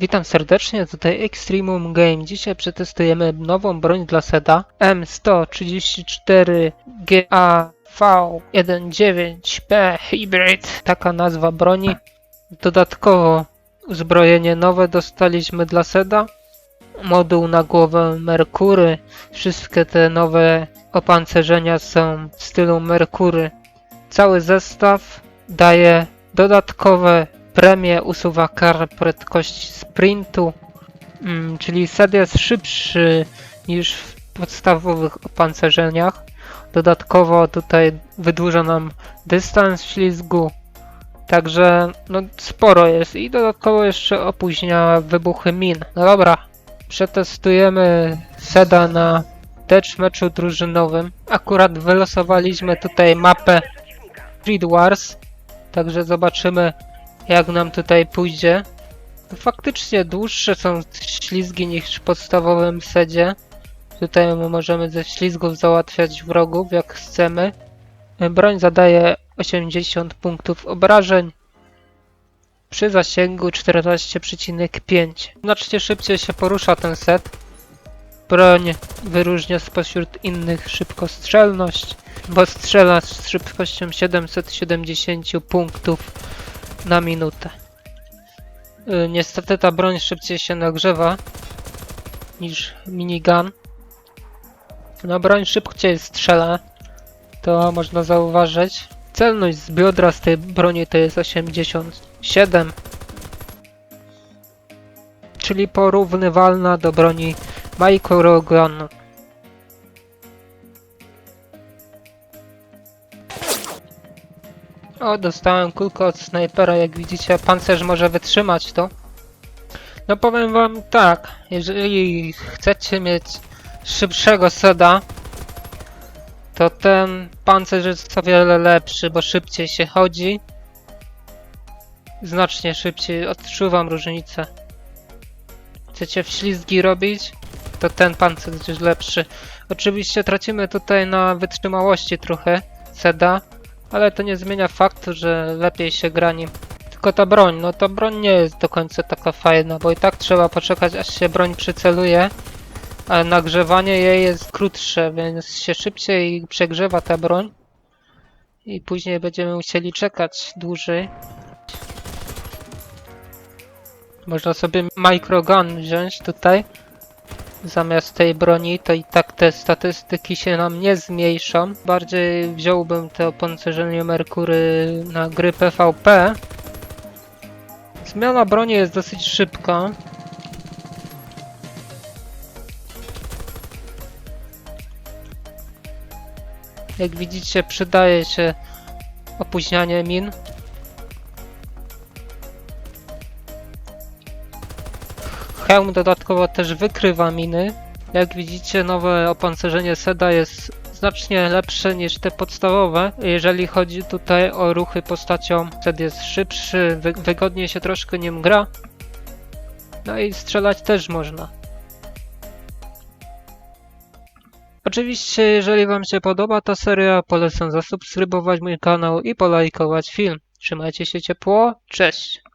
Witam serdecznie, tutaj Extremum Game. Dzisiaj przetestujemy nową broń dla Seda M134GAV19P Hybrid. Taka nazwa broni. Dodatkowo uzbrojenie nowe dostaliśmy dla Seda. Moduł na głowę Merkury. Wszystkie te nowe opancerzenia są w stylu Merkury. Cały zestaw daje dodatkowe premie, usuwa karę prędkości sprintu, mm, czyli set jest szybszy niż w podstawowych opancerzeniach. Dodatkowo tutaj wydłuża nam dystans ślizgu, także no sporo jest i dodatkowo jeszcze opóźnia wybuchy min. No dobra, przetestujemy Seda na Dutch meczu drużynowym. Akurat wylosowaliśmy tutaj mapę Street Wars, także zobaczymy jak nam tutaj pójdzie. To faktycznie dłuższe są ślizgi niż w podstawowym sedzie. Tutaj my możemy ze ślizgów załatwiać wrogów jak chcemy. Broń zadaje 80 punktów obrażeń przy zasięgu 14,5. Znacznie szybciej się porusza ten set. Broń wyróżnia spośród innych szybkostrzelność, bo strzela z szybkością 770 punktów na minutę. Y, Niestety ta broń szybciej się nagrzewa niż minigun. No broń szybciej strzela, to można zauważyć. Celność z biodra z tej broni to jest 87, czyli porównywalna do broni Microgun. O, dostałem kulkę od snajpera, jak widzicie, pancerz może wytrzymać to. No powiem wam tak, jeżeli chcecie mieć szybszego seda, to ten pancerz jest o wiele lepszy, bo szybciej się chodzi. Znacznie szybciej, odczuwam różnicę. Chcecie wślizgi robić, to ten pancerz jest lepszy. Oczywiście tracimy tutaj na wytrzymałości trochę seda, ale to nie zmienia faktu, że lepiej się gra nim. Tylko ta broń, no ta broń nie jest do końca taka fajna, bo i tak trzeba poczekać aż się broń przyceluje, a nagrzewanie jej jest krótsze, więc się szybciej przegrzewa ta broń i później będziemy musieli czekać dłużej. Można sobie microgun wziąć tutaj zamiast tej broni, to i tak te statystyki się nam nie zmniejszą. Bardziej wziąłbym to opancerzenie Merkury na gry PvP. Zmiana broni jest dosyć szybka. Jak widzicie przydaje się opóźnianie min. Hełm dodatkowo też wykrywa miny. Jak widzicie, nowe opancerzenie Seda jest znacznie lepsze niż te podstawowe. Jeżeli chodzi tutaj o ruchy postacią, Sed jest szybszy, wy wygodniej się troszkę nim gra. No i strzelać też można. Oczywiście, jeżeli Wam się podoba ta seria, polecam zasubskrybować mój kanał i polajkować film. Trzymajcie się ciepło, cześć!